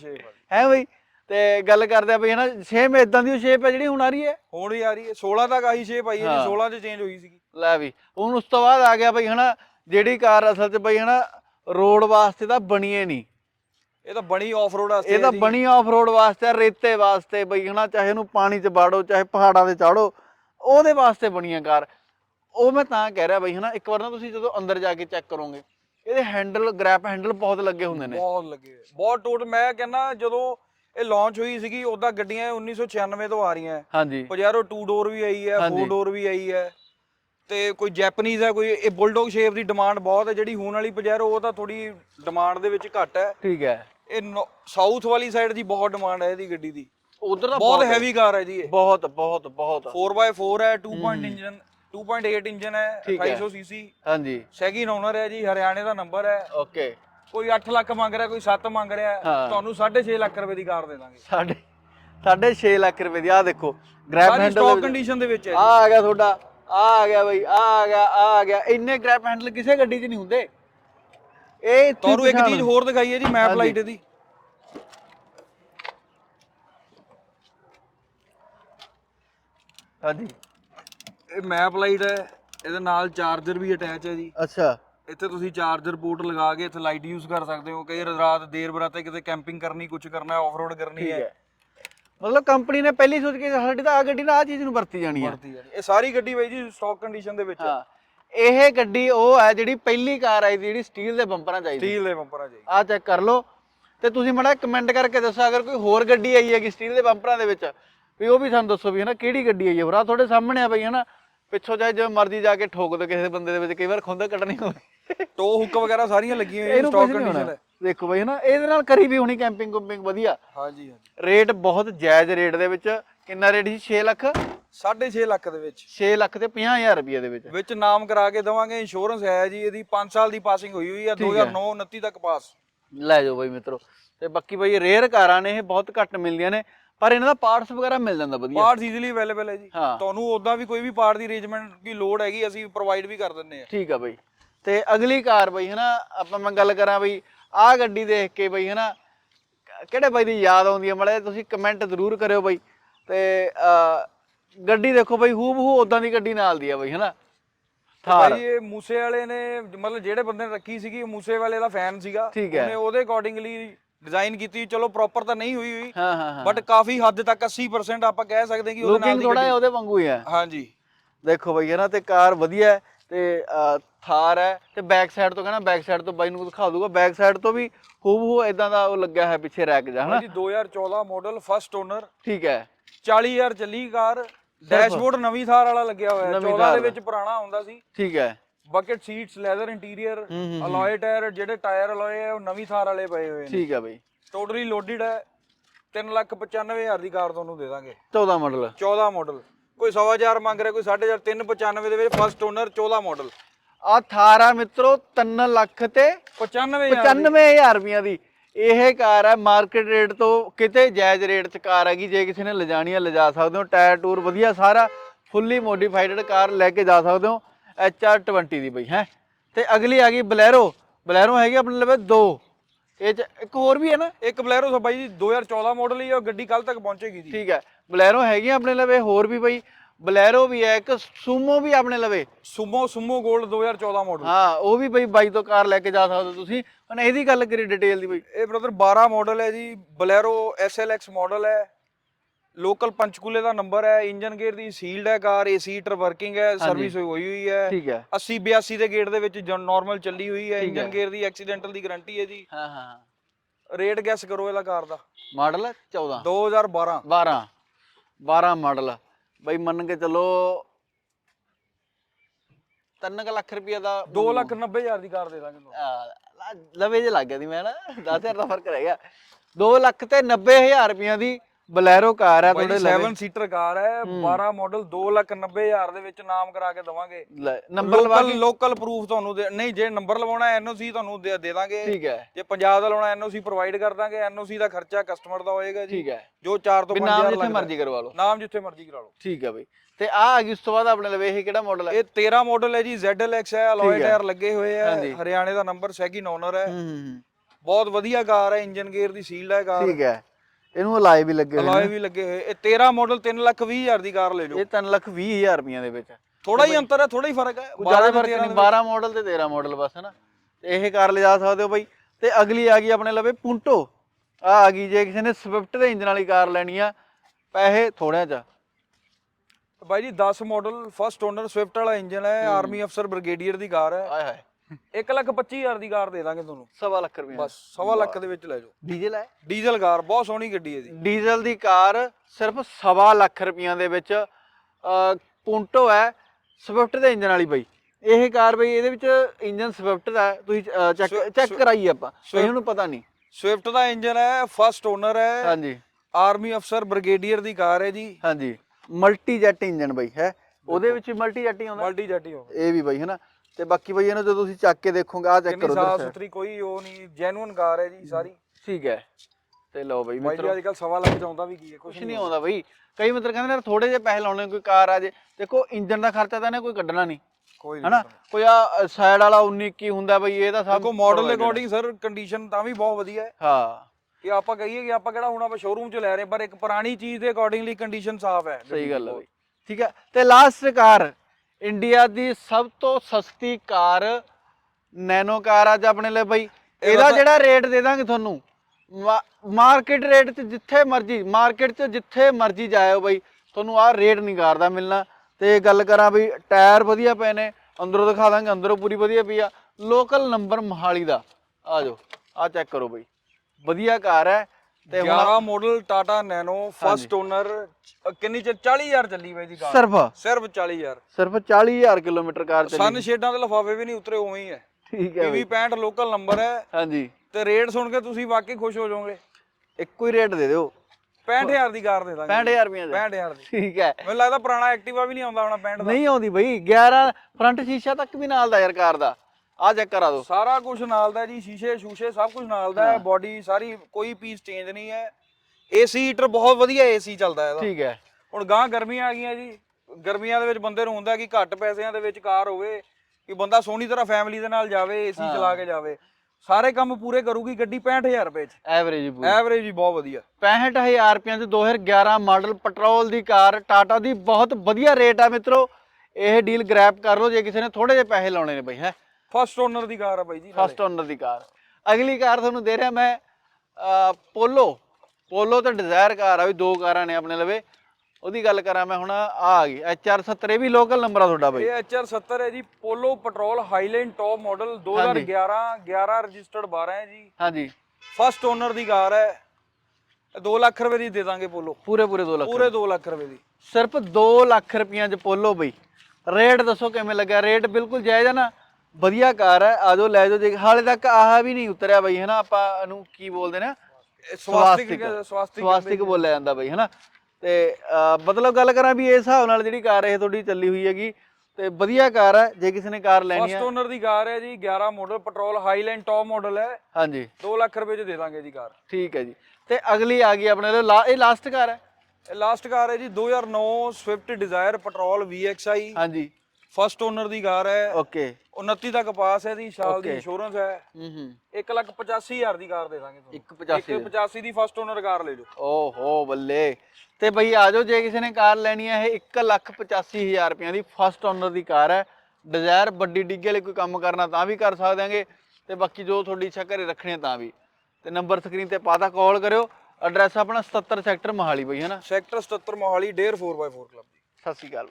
ਹੈ ਬਈ? ਤੇ ਗੱਲ ਕਰਦੇ ਆ ਬਈ ਹਨਾ ਸੇਮ ਇਦਾਂ ਦੀ ਸ਼ੇਪ ਹੈ ਜਿਹੜੀ ਹੁਣ ਆ ਰਹੀ ਹੈ। ਹੁਣ ਹੀ ਆ ਰਹੀ ਹੈ। 16 ਤੱਕ ਆਹੀ ਸ਼ੇਪ ਆਈ ਹੈ। ਜੀ 16 ਚ ਚੇਂਜ ਹੋਈ ਸੀਗੀ। ਲੈ ਵੀ ਹੁਣ ਉਸ ਤੋਂ ਬਾਅਦ ਆ ਗਿਆ ਬਈ ਹਨਾ ਜਿਹੜੀ ਕਾਰ ਅਸਲ 'ਚ ਬਈ ਹਨਾ ਰੋਡ ਵਾਸਤੇ ਤਾਂ ਬਣੀਏ ਨਹੀਂ। ਇਹ ਤਾਂ ਬਣੀ ਆਫ ਰੋਡ ਵਾਸਤੇ ਇਹ ਤਾਂ। ਬਣੀ ਆਫ ਰੋਡ ਵਾਸਤੇ ਰੇਤੇ ਵਾਸਤੇ ਬਈ ਹਨਾ ਚਾਹੇ ਇਹਨੂੰ ਪਾਣੀ 'ਚ ਬਾੜੋ ਚਾਹੇ ਪਹਾੜਾਂ ਤੇ ਚਾੜੋ ਉਹਦੇ ਵਾਸਤੇ ਬਣੀ ਆ ਕਾਰ। ਉਹ ਮੈਂ ਤਾਂ ਕਹਿ ਰਿਹਾ ਬਈ ਹਨਾ ਇੱਕ ਵਾਰ ਨਾ ਤੁਸੀਂ ਜਦੋਂ ਅੰਦਰ ਜਾ ਕੇ ਚੈੱਕ ਕਰੋਗੇ ਇਹਦੇ ਹੈਂਡਲ ਗ੍ਰੈਪ ਹੈਂਡਲ ਬਹੁਤ ਲੱਗੇ ਹੁੰਦੇ ਨੇ। ਬਹੁਤ ਲੱਗੇ। ਬਹੁਤ ਟੋਟ ਮੈਂ ਕਹਿੰਦਾ ਜਦੋਂ ਇਹ ਲਾਂਚ ਹੋਈ ਸੀਗੀ ਉਹਦਾ ਗੱਡੀਆਂ 1996 ਤੋਂ ਆ ਰਹੀਆਂ। ਹਾਂਜੀ। ਪਜੈਰੋ 2 ਡੋਰ ਵੀ ਆਈ ਹੈ ਹਾਂਜੀ। 4 ਡੋਰ ਵੀ ਆਈ ਹੈ ਤੇ ਕੋਈ ਜੈਪਨੀਜ਼ ਹੈ ਕੋਈ ਇਹ ਬੁਲਡੌਗ ਸ਼ੇਪ ਦੀ ਡਿਮਾਂਡ ਬਹੁਤ ਹੈ ਜਿਹੜੀ ਹੁਣ ਵਾਲੀ ਪਜੈਰੋ ਉਹ ਤਾਂ ਥੋੜੀ ਡਿਮਾਂਡ ਦੇ ਵਿੱਚ ਘੱਟ ਹੈ। ਠੀਕ ਹੈ। ਇਹ ਸਾਊਥ ਵਾਲੀ ਸਾਈਡ ਦੀ ਬਹੁਤ ਡਿਮਾਂਡ ਹੈ ਇਹਦੀ ਗੱਡੀ ਦੀ। ਉਧਰ ਤਾਂ ਬਹੁਤ ਹੈਵੀ ਕਾਰ ਹੈ ਜੀ ਇਹ। ਬਹੁਤ ਬਹੁਤ ਬਹੁਤ। 4x4 ਹੈ 2. ਇੰਜਨ 2.8 ਇੰਜਨ ਹੈ ਠੀਕ ਹੈ। 2800 ਸੀਸੀ ਹਾਂਜੀ। ਸੈਕਿੰਡ ਓਨਰ ਹੈ ਜੀ ਹਰਿਆਣੇ ਦਾ ਨੰਬਰ ਹੈ। ਓਕੇ ਕੋਈ 8 ਲੱਖ ਮੰਗ ਰਿਹਾ ਕੋਈ 7 ਮੰਗ ਰਿਹਾ ਹਾਂ। ਤੁਹਾਨੂੰ 6.5 ਲੱਖ ਰੁਪਏ ਦੀ ਕਾਰ ਦੇ ਦਾਂਗੇ। ਸਾਡੇ ਸਾਢੇ 6 ਲੱਖ ਰੁਪਏ ਦੀ ਆ ਦੇਖੋ ਗ੍ਰੈਪ ਸਾਰੀ ਹੈਂਡਲ ਸਟਾਕ ਕੰਡੀਸ਼ਨ ਦੇ ਵਿੱਚ ਹੈ ਆ ਆ ਗਿਆ ਤੁਹਾਡਾ ਆ ਆ ਗਿਆ ਬਈ ਆ ਆ ਗਿਆ ਆ ਆ ਗਿਆ। ਇੰਨੇ ਗ੍ਰੈਪ ਹੈਂਡਲ ਕਿਸੇ ਗੱਡੀ 'ਚ ਨਹੀਂ ਹੁੰਦੇ। ਇਹ ਇੱਥੇ ਤੁਹਾਨੂੰ ਇੱਕ ਪਛਾਣ। ਚੀਜ਼ ਹੋਰ ਦਿਖਾਈ ਹੈ ਜੀ ਮੈਪ ਹਾਂਜੀ। ਲਾਈਟ ਇਹਦੀ ਹਾਂਜੀ। ਇਹ ਮੈਪ ਲਾਈਟ ਹੈ ਇਹਦੇ ਨਾਲ ਚਾਰਜਰ ਵੀ ਅਟੈਚ ਹੈ ਜੀ। ਅੱਛਾ। ਇੱਥੇ ਤੁਸੀਂ ਚਾਰਜਰ ਪੋਰਟ ਲਗਾ ਕੇ ਇੱਥੇ ਲਾਈਟ ਯੂਜ਼ ਕਰ ਸਕਦੇ ਹੋ। ਕਈ ਰਾਤ ਦੇਰ ਬਰਾਤੇ ਕਿਤੇ ਕੈਂਪਿੰਗ ਕਰਨੀ ਕੁਝ ਕਰਨਾ ਹੈ ਆਫ ਰੋਡ ਕਰਨੀ ਹੈ। ਹੈ। ਮਤਲਬ ਕੰਪਨੀ ਨੇ ਪਹਿਲੀ ਸੋਚ ਕੇ ਸਾਡੀ ਤਾਂ ਆ ਗੱਡੀ ਨਾਲ ਆ ਚੀਜ਼ ਨੂੰ ਵਰਤੀ ਜਾਣੀ ਵਰਤੀ ਜਾਣੀ। ਇਹ ਸਾਰੀ ਗੱਡੀ ਬਾਈ ਜੀ ਸਟਾਕ ਕੰਡੀਸ਼ਨ ਦੇ ਵਿੱਚ ਹਾਂ। ਇਹ ਗੱਡੀ ਉਹ ਹੈ ਜਿਹੜੀ ਪਹਿਲੀ ਕਾਰ ਆਈ ਸੀ ਜਿਹੜੀ ਸਟੀਲ ਦੇ ਬੰਪਰਾਂ ਚਾਹੀਦੀ ਸਟੀਲ ਦੇ ਬੰਪਰ ਜੀ ਆ ਚੈੱਕ ਕਰ ਲਓ। ਤੇ ਤੁਸੀਂ ਮੜਾ ਕਮੈਂਟ ਕਰਕੇ ਦੱਸੋ ਅਗਰ ਕੋਈ ਹੋਰ ਗੱਡੀ ਆਈ ਹੈਗੀ ਸਟੀਲ ਦੇ ਬੰਪਰਾਂ ਦੇ ਵਿੱਚ ਵੀ ਉਹ ਵੀ ਸਾਨੂੰ ਦੱਸੋ ਵੀ ਹਨਾ ਕਿਹੜੀ ਗੱਡੀ ਆਈ ਹੈ। ਹੋਰ ਆ ਤੁਹਾਡੇ ਸਾਹਮਣੇ ਆ ਬਈ ਹਨਾ। ਪਿੱਛੋਂ ਚਾਹੇ ਜਿਵੇਂ ਮਰਜ਼ੀ ਜਾ ਕੇ ਠੋਕ ਦੋ ਕਿਸੇ ਬੰਦੇ ਦੇ ਵਿੱਚ ਕਈ ਵਾਰ ਖੁੰਦ ਕੱਢਣੀ ਹੋਵੇ। ਟੋ ਹੁੱਕ ਵਗੈਰਾ ਸਾਰੀਆਂ ਲੱਗੀਆਂ ਹੋਈਆਂ ਇਹਨੂੰ ਸਟਾਕ ਕੁਝ ਨਹੀਂ ਕੰਡੀਸ਼ਨ ਹੋਣਾ। ਹੈ ਦੇਖੋ ਬਈ ਹਨਾ ਇਹਦੇ ਨਾਲ ਕਰੀ ਵੀ ਹੋਣੀ ਕੈਂਪਿੰਗ ਕੁੰਪਿੰਗ ਵਧੀਆ। ਹਾਂਜੀ ਹਾਂਜੀ। ਰੇਟ ਬਹੁਤ ਜਾਇਜ਼ ਰੇਟ ਦੇ ਵਿੱਚ ਕਿੰਨਾ ਰੇਟ ਸੀ? 6 ਲੱਖ? 6.5 ਲੱਖ ਦੇ ਵਿੱਚ। 6 ਲੱਖ ਤੇ 50000 ਰੁਪਏ ਦੇ ਵਿੱਚ। ਵਿੱਚ ਨਾਮ ਕਰਾ ਕੇ ਦਵਾਂਗੇ ਇੰਸ਼ੋਰੈਂਸ ਹੈ ਜੀ ਇਹਦੀ 5 ਸਾਲ ਦੀ ਪਾਸਿੰਗ ਹੋਈ ਹੋਈ ਹੈ। 2009 29 ਤੱਕ ਪਾਸ ਲੈ ਜਾਓ ਬਈ ਮਿੱਤਰੋ। ਤੇ ਬਾਕੀ ਬਈ ਰੇਅਰ ਕਾਰਾਂ ਨੇ ਇਹ ਬਹੁਤ ਘੱਟ ਮਿਲਦੀਆਂ ਨੇ। ਪਰ ਇਹਨਾਂ ਦਾ ਪਾਰਟਸ ਵਗੈਰਾ ਮਿਲ ਜਾਂਦਾ ਵਧੀਆ। ਪਾਰਟਸ ਈਜ਼ੀਲੀ ਅਵੇਲੇਬਲ ਹੈ ਜੀ। ਹਾਂ। ਤੁਹਾਨੂੰ ਉਦਾਂ ਵੀ ਕੋਈ ਵੀ ਪਾਰਟ ਦੀ ਅਰੇਂਜਮੈਂਟ ਦੀ ਲੋੜ ਹੈਗੀ ਅਸੀਂ ਪ੍ਰੋਵਾਈਡ ਵੀ ਕਰ ਦਿੰਦੇ ਆ ਠੀਕ ਆ ਬਈ। ਤੇ ਅਗਲੀ ਕਾਰ ਬਈ ਹਨਾ ਆਪਾਂ ਮੈਂ ਗੱਲ ਕਰਾਂ ਬਈ ਆਹ ਗੱਡੀ ਦੇਖ ਕੇ ਬਈ ਹਨਾ ਕ- ਕਿਹੜੇ ਬਾਈ ਦੀ ਯਾਦ ਆਉਂਦੀ ਹੈ ਮੜੇ ਤੁਸੀਂ ਕਮੈਂਟ ਜ਼ਰੂਰ ਕਰਿਓ ਬਈ। ਤੇ ਅਹ, ਗੱਡੀ ਦੇਖੋ ਬਈ ਹੂ ਬਹੂ ਉਦਾਂ ਦੀ ਗੱਡੀ ਨਾਲ ਦੀ ਆ ਬਈ ਹਨਾ। ਥਾਰ। ਭਾਈ ਇਹ ਮੂਸੇ ਵਾਲੇ ਨੇ ਮਤਲਬ ਜਿਹੜੇ ਬੰਦੇ ਨੇ ਰੱਖੀ ਸੀਗੀ ਮੂਸੇ ਵਾਲੇ ਦਾ ਫੈਨ ਸੀਗਾ। ਠੀਕ ਹੈ। ਉਹਨੇ ਉਹਦੇ ਅਕੋਰਡਿੰਗਲੀ ਡਿਜ਼ਾਈਨ ਕੀਤੀ ਚਲੋ ਪ੍ਰੋਪਰ ਤਾਂ ਨਹੀਂ ਹੋਈ ਹੋਈ ਹਾਂ ਹਾਂ ਹਾਂ। ਬਟ ਕਾਫੀ ਹੱਦ ਤੱਕ 80% ਆਪਾਂ ਕਹਿ ਸਕਦੇ ਹਾਂ ਕਿ ਉਹਦੇ ਨਾਲ ਲੁਕਿੰਗ ਥੋੜਾ ਉਹਦੇ ਵਾਂਗੂ ਹੀ ਹੈ। ਹਾਂਜੀ। ਦੇਖੋ ਬਈ ਹਨਾ ਤੇ ਕਾਰ ਵਧੀਆ ਹੈ ਤੇ ਥਾਰ ਹੈ ਤੇ ਬੈਕ ਸਾਈਡ ਤੋਂ ਕਹਿੰਦਾ ਬੈਕ ਸਾਈਡ ਤੋਂ ਬਾਈ ਨੂੰ ਦਿਖਾ ਦੂਗਾ ਬੈਕ ਸਾਈਡ ਤੋਂ ਵੀ ਹੂ ਬਹੂ ਇਦਾਂ ਦਾ ਉਹ ਲੱਗਿਆ ਹੈ ਪਿੱਛੇ ਰੈਕ ਜਾ ਹਨਾ ਹਾਂਜੀ 2014 ਮਾਡਲ ਫਸਟ ਓਨਰ ਠੀਕ ਹੈ। 40000 ਚੱਲੀ ਕਾਰ ਡੈਸ਼ਬੋਰਡ ਨਵੀਂ ਥਾਰ ਵਾਲਾ ਲੱਗਿਆ ਹੋਇਆ ਹੈ। ਨਵੀਂ 14 ਥਾਰ ਦੇ। ਵਿੱਚ ਪੁਰਾਣਾ ਹੁੰਦਾ ਸੀ। ਠੀਕ ਹੈ। Bucket seats leather interior alloy tyre ਜਿਹੜੇ ਟਾਇਰ ਅਲੋਏ ਹੈ ਉਹ ਨਵੀਂ ਥਾਰ ਵਾਲੇ ਪਏ ਹੋਏ ਨੇ। ਠੀਕ ਹੈ ਬਈ। ਟੋਟਲੀ ਲੋਡਡ ਹੈ 395000 ਦੀ ਕਾਰ ਤੁਹਾਨੂੰ ਦੇ ਦਾਂਗੇ। 14 ਮਾਡਲ 14 ਮਾਡਲ ਕੋਈ 1000 ਮੰਗ ਰਿਹਾ ਕੋਈ 1500 395 ਦੇ ਵਿੱਚ ਫਸਟ ਓਨਰ 14 ਮਾਡਲ ਆ ਥਾਰ ਆ ਮਿੱਤਰੋ 3 ਲੱਖ ਤੇ 95000 95000 ਰੁਪਈਆ ਦੀ। ਇਹ ਕਾਰ ਹੈ ਮਾਰਕੀਟ ਰੇਟ ਤੋਂ ਕਿਤੇ ਜਾਇਜ਼ ਰੇਟ 'ਚ ਕਾਰ ਹੈਗੀ ਜੇ ਕਿਸੇ ਨੇ ਲਿਜਾਣੀ ਹੈ ਲਿਜਾ ਸਕਦੇ ਹੋ। ਟਾਇਰ ਟੂਰ ਵਧੀਆ ਸਾਰਾ ਫੁੱਲੀ ਮੋਡੀਫਾਈਡ ਕਾਰ ਲੈ ਕੇ ਜਾ ਸਕਦੇ ਹੋ। HR20 ਦੀ ਬਈ ਹੈ? ਤੇ ਅਗਲੀ ਆ ਗਈ ਬਲੈਰੋ। ਬਲੈਰੋ ਹੈਗੀ ਆਪਣੇ ਲਵੇ ਦੋ। ਇਹ 'ਚ ਇੱਕ ਹੋਰ ਵੀ ਹੈ ਨਾ? ਇੱਕ ਬਲੈਰੋ ਸਾ ਬਾਈ ਜੀ 2014 ਮਾਡਲ ਹੀ ਉਹ ਗੱਡੀ ਕੱਲ ਤੱਕ ਪਹੁੰਚੇਗੀ ਜੀ। ਠੀਕ ਹੈ। ਬਲੈਰੋ ਹੈਗੀ ਆਪਣੇ ਲਵੇ ਹੋਰ ਵੀ ਬਈ। ਬਲੈਰੋ ਵੀ ਹੈ ਇੱਕ ਸੂਮੋ ਵੀ ਆਪਣੇ ਲਵੇ। ਸੁਮੋ ਸੁਮੋ 골ਡ 2014 ਮਾਡਲ ਹਾਂ ਉਹ ਵੀ ਬਈ ਬਾਈ ਤੋਂ ਕਾਰ ਲੈ ਕੇ ਜਾ ਸਕਦੇ ਹੋ ਤੁਸੀਂ। ਹੁਣ ਇਹਦੀ ਗੱਲ ਕਰੀ ਡਿਟੇਲ ਦੀ ਬਈ। ਇਹ ਬ੍ਰਦਰ 12 ਮਾਡਲ ਹੈ ਜੀ। ਬਲੈਰੋ SLX ਮਾਡਲ ਹੈ। ਲੋਕਲ ਪੰਚਕੂਲੇ ਦਾ ਨੰਬਰ ਹੈ ਇੰਜਨ ਗੇਅਰ ਦੀ ਸੀਲਡ ਹੈ ਕਾਰ ਏਸੀ ਹੀਟਰ ਵਰਕਿੰਗ ਹੈ ਸਰਵਿਸ ਹੋਈ ਹੋਈ ਹੈ। ਠੀਕ ਹੈ। 80 82 ਦੇ ਗੇਟ ਦੇ ਵਿੱਚ ਨਾਰਮਲ ਚੱਲੀ ਹੋਈ ਹੈ ਇੰਜਨ। ਗੇਅਰ ਦੀ ਐਕਸੀਡੈਂਟਲ ਦੀ ਗਾਰੰਟੀ ਹੈ ਜੀ। ਹਾਂ ਹਾਂ ਰੇਟ ਗੈਸ ਕਰੋ ਇਹਦਾ ਕਾਰ ਦਾ। ਮਾਡਲ 14 2012 12 12 ਮਾਡਲ ਬਈ ਮੰਨ ਕੇ ਚੱਲੋ 3 ਲੱਖ ਰੁਪਏ ਦਾ 2 ਲੱਖ 90 ਹਜ਼ਾਰ ਦੀ ਕਾਰ ਦੇ ਦਾਂਗੇ ਤੁਹਾਨੂੰ ਲਵੇ ਜੇ ਲੱਗ ਗਿਆ ਦੀ ਮੈਂ ਨਾ। 10000 ਦਾ ਫ਼ਰਕ ਰਹਿ ਗਿਆ। 2 ਲੱਖ ਤੇ 90000 ਰੁਪਈਆਂ ਦੀ ਬਲੈਰੋ ਕਾਰ ਹੈ ਤੁਹਾਡੇ 7 ਸੀਟਰ ਕਾਰ ਹੈ। 12 ਮਾਡਲ 290000 ਦੇ ਵਿੱਚ ਨਾਮ ਕਰਾ ਕੇ ਦਵਾਂਗੇ। ਨੰਬਰ ਲਵਾ ਲੋਕਲ ਲੋਕਲ ਪ੍ਰੂਫ ਤੁਹਾਨੂੰ ਨਹੀਂ ਜੇ ਨੰਬਰ ਲਵਾਉਣਾ ਐਨਓਸੀ ਤੁਹਾਨੂੰ ਦੇ ਦਾਂਗੇ। ਠੀਕ ਹੈ। ਜੇ ਪੰਜਾਬ ਦਾ ਲਾਉਣਾ ਐਨਓਸੀ ਪ੍ਰੋਵਾਈਡ ਕਰ ਦਾਂਗੇ। ਐਨਓਸੀ ਦਾ ਖਰਚਾ ਕਸਟਮਰ ਦਾ ਹੋਏਗਾ ਜੀ। ਠੀਕ ਹੈ। ਜੋ 4 ਤੋਂ ਵੀ 5000 ਨਾਮ ਜਿੱਥੇ ਮਰਜ਼ੀ ਕਰਵਾ ਲਓ। ਨਾਮ ਜਿੱਥੇ ਮਰਜ਼ੀ ਕਰਾ ਲਓ। ਠੀਕ ਹੈ ਬਈ। ਤੇ ਆ ਆ ਗਈ ਉਸ ਤੋਂ ਬਾਅਦ ਆਪਣੇ ਲਵੇ ਇਹ ਕਿਹੜਾ ਮਾਡਲ ਹੈ? ਇਹ 13 ਮਾਡਲ ਹੈ ਜੀ ZLX ਹੈ ਅਲੋਏ। ਟਾਇਰ ਲੱਗੇ ਹੋਏ ਹਾਂਜੀ। ਹਰਿਆਣੇ ਦਾ ਨੰਬਰ ਸੈਕਿੰਡ ਓਨਰ ਹੈ। ਹੂੰ ਹੂੰ ਹੂੰ। ਬਹੁਤ ਵਧੀਆ ਕਾਰ ਹੈ ਇੰਜਨ ਗੇਅਰ ਦੀ ਸੀਲਡ ਹੈ ਕਾਰ। ਠੀਕ ਹੈ। ਇਹਨੂੰ ਅਲਾਈ ਵੀ ਲੱਗੇ ਹੋਏ ਅਲੋਏ ਨੇ। ਵੀ ਲੱਗੇ ਹੋਏ। ਇਹ 13 ਮਾਡਲ 3 ਲੱਖ 20 ਹਜ਼ਾਰ ਦੀ ਕਾਰ ਲੈ ਜਾਓ ਇਹ 3 ਲੱਖ 20 ਹਜ਼ਾਰ ਰੁਪਈਆਂ ਦੇ ਵਿੱਚ। ਥੋੜਾ ਹੀ ਅੰਤਰ ਹੈ ਥੋੜਾ ਹੀ ਫ਼ਰਕ ਹੈ। ਕੋਈ ਜ਼ਿਆਦਾ 12 ਫ਼ਰਕ ਤੇ 13 ਨਹੀਂ 12 ਮਾਡਲ ਤੇ 13 ਮਾਡਲ ਬਸ ਹੈ ਨਾ? ਤੇ ਇਹ ਕਾਰ ਲਿਜਾ ਸਕਦੇ ਹੋ ਬਾਈ। ਤੇ ਅਗਲੀ ਆ ਗਈ ਆਪਣੇ ਲਵੇ ਪੁੰਟੋ ਆ ਆ ਗਈ ਜੇ ਕਿਸੇ ਨੇ ਸਵਿਫਟ ਦੇ ਇੰਜਨ ਵਾਲੀ ਕਾਰ ਲੈਣੀ ਆ ਪੈਸੇ ਥੋੜਿਆਂ ਚ। ਬਾਈ ਜੀ 10 ਮਾਡਲ ਫਸਟ ਓਨਰ ਸਵਿਫਟ ਵਾਲਾ ਇੰਜਨ ਹੈ। ਆਰਮੀ ਅਫਸਰ ਬ੍ਰਿਗੇਡੀਅਰ ਦੀ ਕਾਰ ਹੈ। ਆਏ ਹਾਏ। 1 ਲੱਖ 25 ਹਜ਼ਾਰ ਦੀ ਕਾਰ ਦੇ ਦਾਂਗੇ ਤੁਹਾਨੂੰ। ਸਵਾ ਲੱਖ ਰੁਪਏ ਬਸ ਸਵਾ ਲੱਖ ਦੇ ਵਿੱਚ ਲੈ ਜਾਓ। ਡੀਜ਼ਲ ਹੈ? ਡੀਜ਼ਲ ਕਾਰ ਬਹੁਤ ਸੋਹਣੀ ਗੱਡੀ ਹੈ ਜੀ। ਡੀਜ਼ਲ ਦੀ ਕਾਰ ਸਿਰਫ ਸਵਾ ਲੱਖ ਰੁਪਈਆਂ ਦੇ ਵਿੱਚ ਪੁੰਟੋ ਹੈ ਸਵਿਫਟ ਦੇ ਇੰਜਨ ਵਾਲੀ ਬਾਈ। ਇਹ ਕਾਰ ਬਈ ਇਹਦੇ ਵਿੱਚ ਇੰਜਨ ਸਵਿਫਟ ਦਾ ਤੁਸੀਂ ਚੈੱਕ ਚੈੱਕ ਕਰਾਈ ਆਪਾਂ। ਕਈ ਨੂੰ ਪਤਾ ਨਹੀਂ। ਸਵਿਫਟ ਦਾ ਇੰਜਨ ਹੈ ਫਸਟ ਓਨਰ ਹੈ। ਹਾਂਜੀ। ਆਰਮੀ ਅਫਸਰ ਬ੍ਰਿਗੇਡੀਅਰ ਦੀ ਕਾਰ ਹੈ ਜੀ। ਹਾਂਜੀ। ਮਲਟੀ ਜੈਟ ਇੰਜਨ ਬਈ ਹੈ। ਉਹਦੇ ਵਿੱਚ ਮਲਟੀ ਜੈਟ ਹੀ ਆਉਂਦਾ। ਮਲਟੀ ਜੈਟੀ ਹੋ ਇਹ ਵੀ ਬਈ ਹੈ ਨਾ? ਤੇ ਬਾਕੀ ਬਈ ਇਹਨੂੰ ਜਦੋਂ ਤੁਸੀਂ ਚੱਕ ਕੇ ਦੇਖੋਗੇ ਆ ਚੈੱਕ ਕਿੰਨੀ ਕਰੋ ਸਾਫ਼ ਸੁਥਰੀ ਕੋਈ ਉਹ ਨਹੀਂ ਜੈਨੂਇਨ ਕਾਰ ਹੈ ਜੀ ਸਾਰੀ। ਠੀਕ ਹੈ। ਤੇ ਲਓ ਬਈ ਬਾਈ ਮਿੱਤਰੋ ਜੀ ਅੱਜ ਕੱਲ ਸਵਾ ਲੱਖ ਚ ਆਉਂਦਾ ਵੀ ਕੀ ਹੈ ਕੁਛ ਕੁਛ ਨਹੀਂ ਆਉਂਦਾ। ਬਈ। ਕਈ ਮਿੱਤਰ ਕਹਿੰਦੇ ਨੇ ਥੋੜੇ ਜਿਹੇ ਪੈਸੇ ਲਾਉਣੇ ਕੋਈ ਕਾਰ ਆ ਜੇ। ਦੇਖੋ ਇੰਜਨ ਦਾ ਖਰਚਾ ਤਾਂ ਇਹਨੇ ਕੋਈ ਕੱਢਣਾ ਨਹੀਂ। ਕੋਈ ਹਨਾ? ਕੋਈ ਆ ਸਾਈਡ ਵਾਲਾ 19 ਕੀ ਹੁੰਦਾ ਬਈ ਇਹ ਤਾਂ ਸਭ ਦੇਖੋ ਮਾਡਲ ਦੇ provided ਅਕੋਰਡਿੰਗ ਸਰ ਕੰਡੀਸ਼ਨ ਤਾਂ ਵੀ ਬਹੁਤ ਵਧੀਆ ਹੈ। ਹਾਂ। ਕਿ ਆਪਾਂ ਕਹੀਏ ਕਿ ਆਪਾਂ ਕਿਹੜਾ ਹੁਣ ਆਪਾਂ ਸ਼ੋਰੂਮ ਚ ਲੈ ਰਹੇ ਪਰ ਇੱਕ ਪੁਰਾਣੀ ਚੀਜ਼ ਦੇ ਅਕੋਰਡਿੰਗਲੀ ਕੰਡੀਸ਼ਨ ਸਾਫ਼ ਹੈ। ਸਹੀ ਗੱਲ ਹੈ ਬਈ। ਠੀਕ ਹੈ? ਤੇ ਲਾਸਟ ਕਾਰ ਇੰਡੀਆ ਦੀ ਸਭ ਤੋਂ ਸਸਤੀ ਕਾਰ ਨੈਨੋ ਕਾਰ ਅੱਜ ਆਪਣੇ ਲਈ ਬਈ। ਇਹਦਾ ਜਿਹੜਾ ਰੇਟ ਦੇ ਦਾਂਗੇ ਤੁਹਾਨੂੰ ਮਾਰਕੀਟ ਰੇਟ 'ਚ ਜਿੱਥੇ ਮਰਜ਼ੀ ਮਾਰਕੀਟ 'ਚ ਜਿੱਥੇ ਮਰਜ਼ੀ ਜਾਇਓ ਬਈ ਤੁਹਾਨੂੰ ਆਹ ਰੇਟ ਨਹੀਂ ਕਾਰ ਦਾ ਮਿਲਣਾ। ਤੇ ਗੱਲ ਕਰਾਂ ਬਈ ਟਾਇਰ ਵਧੀਆ ਪਏ ਨੇ ਅੰਦਰੋਂ ਦਿਖਾ ਦਾਂਗੇ ਅੰਦਰੋਂ ਪੂਰੀ ਵਧੀਆ ਪਈ ਆ। ਲੋਕਲ ਨੰਬਰ ਮੋਹਾਲੀ ਦਾ ਆ ਜਾਓ ਆ ਚੈੱਕ ਕਰੋ ਬਈ। ਵਧੀਆ ਕਾਰ ਹੈ ਤੇ ਹੁਣ 11 model Tata Nano first owner ਕਿੰਨੀ ਚ 40000 ਚੱਲੀ ਬਾਈ ਦੀ ਕਾਰ। ਸਿਰਫ? ਸਿਰਫ 40000 ਸਿਰਫ 40000 ਕਿਲੋਮੀਟਰ ਕਾਰ ਚੱਲੀ। ਸਨ ਸ਼ੇਡਾਂ ਦੇ ਲਫਾਫੇ ਵੀ ਨਹੀਂ ਉਤਰੇ ਉਵੇਂ ਹੀ ਹੈ। ਠੀਕ ਹੈ PV 65 ਲੋਕਲ ਨੰਬਰ ਹੈ। ਹਾਂਜੀ। ਤੇ ਰੇਟ ਸੁਣ ਕੇ ਤੁਸੀਂ ਵਾਕਈ ਖੁਸ਼ ਹੋ ਜਾਓਗੇ। ਇੱਕੋ ਹੀ ਰੇਟ ਦੇ ਦਿਓ। 65000 ਦੀ ਕਾਰ ਦੇ ਦਾਂਗੇ। 65000 ਰੁਪਏ ਦੇ। 65000 ਦੀ। ਠੀਕ ਹੈ। ਮੈਨੂੰ ਲੱਗਦਾ ਪੁਰਾਣਾ ਐਕਟਿਵਾ ਵੀ ਨਹੀਂ ਆਉਂਦਾ ਹੋਣਾ 65 ਦਾ। ਨਹੀਂ ਆਉਂਦੀ ਬਈ। 11 ਫਰੰਟ ਸ਼ੀਸ਼ਾ ਤੱਕ ਵੀ ਨਾਲ ਦਾ ਯਾਰ ਕਾਰ ਦਾ। ਆ ਚੈੱਕ ਕਰਾ ਦਿਓ। ਸਾਰਾ ਕੁਝ ਨਾਲ ਦਾ ਜੀ ਸ਼ੀਸ਼ੇ ਸ਼ੂਸ਼ੇ ਸਭ ਕੁਝ ਨਾਲ ਦਾ ਹੈ ਬਾਡੀ ਸਾਰੀ ਕੋਈ ਪੀਸ ਚੇਂਜ ਨਹੀਂ ਹੈ। ਏਸੀ ਹੀਟਰ ਬਹੁਤ ਵਧੀਆ ਏਸੀ ਚੱਲਦਾ ਹੈ ਇਹਦਾ। ਠੀਕ ਹੈ। ਹੁਣ ਗਾਂ ਗਰਮੀਆਂ ਆ ਗਈਆਂ ਜੀ। ਗਰਮੀਆਂ ਦੇ ਵਿੱਚ ਬੰਦੇ ਨੂੰ ਹੁੰਦਾ ਕਿ ਘੱਟ ਪੈਸਿਆਂ ਦੇ ਵਿੱਚ ਕਾਰ ਹੋਵੇ ਕਿ ਬੰਦਾ ਸੋਹਣੀ ਤਰ੍ਹਾਂ ਫੈਮਿਲੀ ਦੇ ਨਾਲ ਜਾਵੇ ਏਸੀ ਚਲਾ ਕੇ ਜਾਵੇ। ਸਾਰੇ ਕੰਮ ਪੂਰੇ ਕਰੂਗੀ ਗੱਡੀ 65000 ਰੁਪਏ ਚ। ਐਵਰੇਜ ਪੂਰੀ। ਐਵਰੇਜ ਵੀ ਬਹੁਤ ਵਧੀਆ। 65000 ਰੁਪਏ ਚ 2011 ਮਾਡਲ ਪੈਟਰੋਲ ਦੀ ਕਾਰ ਟਾਟਾ ਦੀ ਬਹੁਤ ਵਧੀਆ ਰੇਟ ਆ ਮਿੱਤਰੋ। ਇਹ ਡੀਲ ਗ੍ਰੈਬ ਕਰ ਲਓ ਜੇ ਕਿਸੇ ਨੇ ਥੋੜੇ ਜਿਹੇ ਪੈਸੇ ਲਾਉਣੇ ਨੇ ਬਈ ਹੈ। ਫਸਟ ਓਨਰ ਦੀ ਕਾਰ ਆ ਬਾਈ ਜੀ ਨਾਲੇ। ਫਸਟ ਓਨਰ ਦੀ ਕਾਰ। ਅਗਲੀ ਕਾਰ ਤੁਹਾਨੂੰ ਦੇ ਰਿਹਾ ਮੈਂ ਪੋਲੋ ਪੋਲੋ ਤੇ ਡਿਜ਼ਾਇਰ ਕਾਰ ਆ ਵੀ ਦੋ ਕਾਰਾਂ ਨੇ ਆਪਣੇ ਲਵੇ। ਉਹਦੀ ਗੱਲ ਕਰਾਂ ਮੈਂ ਹੁਣ ਆ ਆ ਗਈ। HR70 ਇਹ ਵੀ ਲੋਕਲ ਨੰਬਰ ਆ ਤੁਹਾਡਾ ਬਈ। ਇਹ HR70 ਹੈ ਜੀ Polo petrol highland top model 2011 11 registered 12 ਹੈ ਜੀ। ਹਾਂਜੀ। ਫਸਟ ਓਨਰ ਦੀ ਕਾਰ ਹੈ 2 ਲੱਖ ਰੁਪਏ ਦੀ ਦੇ ਦਾਂਗੇ ਪੋਲੋ ਪੂਰੇ ਪੂਰੇ 2 ਲੱਖ ਪੂਰੇ 2 ਲੱਖ ਰੁਪਏ ਦੀ। ਸਿਰਫ 2 ਲੱਖ ਰੁਪਈਆਂ ਚ ਪੋਲੋ ਬਈ। ਰੇਟ ਦੱਸੋ ਕਿਵੇਂ ਲੱਗਾ ਰੇਟ ਬਿਲਕੁਲ ਜਾਇਜ਼ ਆ ਨਾ? ਵਧੀਆ ਕਾਰ ਹੈ ਆਜੋ ਲੈ ਜਾਓ ਜੇ ਹਾਲੇ ਤੱਕ ਆਹ ਵੀ ਨਹੀਂ ਉਤਰਿਆ ਬਈ ਹਨਾ ਆਪਾਂ ਇਹਨੂੰ ਕੀ ਬੋਲਦੇ ਨੇ? ਸਵਾਸਤਿਕ ਸਵਾਸਤਿਕ। ਸਵਾਸਤਿਕ ਬੋਲਿਆ ਜਾਂਦਾ ਬਈ ਹਨਾ? ਤੇ ਮਤਲਬ ਗੱਲ ਕਰਾਂ ਵੀ ਇਸ ਹਿਸਾਬ ਨਾਲ ਜਿਹੜੀ ਕਾਰ ਇਹ ਤੁਹਾਡੀ ਚੱਲੀ ਹੋਈ ਹੈਗੀ ਤੇ ਵਧੀਆ ਕਾਰ ਹੈ ਜੇ ਕਿਸੇ ਨੇ ਕਾਰ ਲੈਣੀ ਫਸਟ ਹੈ ਓਨਰ ਦੀ ਕਾਰ ਹੈ ਜੀ 11 model petrol highland top model ਹੈ। ਹਾਂਜੀ। 2 ਲੱਖ ਰੁਪਏ ਚ ਦੇ ਦਾਂਗੇ ਜੀ ਕਾਰ। ਠੀਕ ਹੈ ਜੀ। ਤੇ ਅਗਲੀ ਆ ਗਈ ਆਪਣੇ ਲਾ- ਇਹ ਲਾਸਟ ਕਾਰ ਹੈ? ਇਹ ਲਾਸਟ ਕਾਰ ਹੈ ਜੀ 2009 ਸਵਿਫਟ ਡਿਜ਼ਾਇਰ ਪੈਟਰੋਲ VXI ਹਾਂਜੀ। ਫਸਟ ਓਨਰ ਦੀ ਕਾਰ ਹੈ। ਓਕੇ 29 ਤੱਕ ਪਾਸ ਹੈ ਦੀ ਸਾਲ ਦੀ Okay. ਇੰਸ਼ੋਰੈਂਸ ਹੈ। ਹੂੰ ਹੂੰ। 1 ਲੱਖ 85000 ਦੀ ਕਾਰ ਦੇ ਦਾਂਗੇ ਤੁਹਾਨੂੰ। 185 ਇੱਕ 85 ਦੀ ਫਸਟ ਓਨਰ ਕਾਰ ਲੈ ਜਾਓ। ਓਹੋ ਬੱਲੇ। ਤੇ ਬਈ ਆ ਜਾਓ ਜੇ ਕਿਸੇ ਨੇ ਕਾਰ ਲੈਣੀ ਹੈ ਇਹ 185000 ਰੁਪਈਆਂ ਦੀ ਫਸਟ ਓਨਰ ਦੀ ਕਾਰ ਹੈ। ਡਿਜ਼ਾਇਰ ਵੱਡੀ ਡਿੱਗੇ ਲਈ ਕੋਈ ਕੰਮ ਕਰਨਾ ਤਾਂ ਵੀ ਕਰ ਸਕਦੇ ਆਂਗੇ ਤੇ ਬਾਕੀ ਜੋ ਤੁਹਾਡੀ ਇੱਛਾ ਘਰੇ ਰੱਖਣੀ ਹੈ ਤਾਂ ਵੀ। ਤੇ ਨੰਬਰ ਸਕਰੀਨ ਤੇ ਪਾਤਾ ਕਾਲ ਕਰਿਓ। ਐਡਰੈਸ ਆਪਣਾ 77 ਸੈਕਟਰ ਮੋਹਾਲੀ ਬਈ ਹੈ ਨਾ? Sector 77 Mohali dare 4x4 club ਜੀ ਸਤਿ ਸ਼੍ਰੀ ਅਕਾਲ।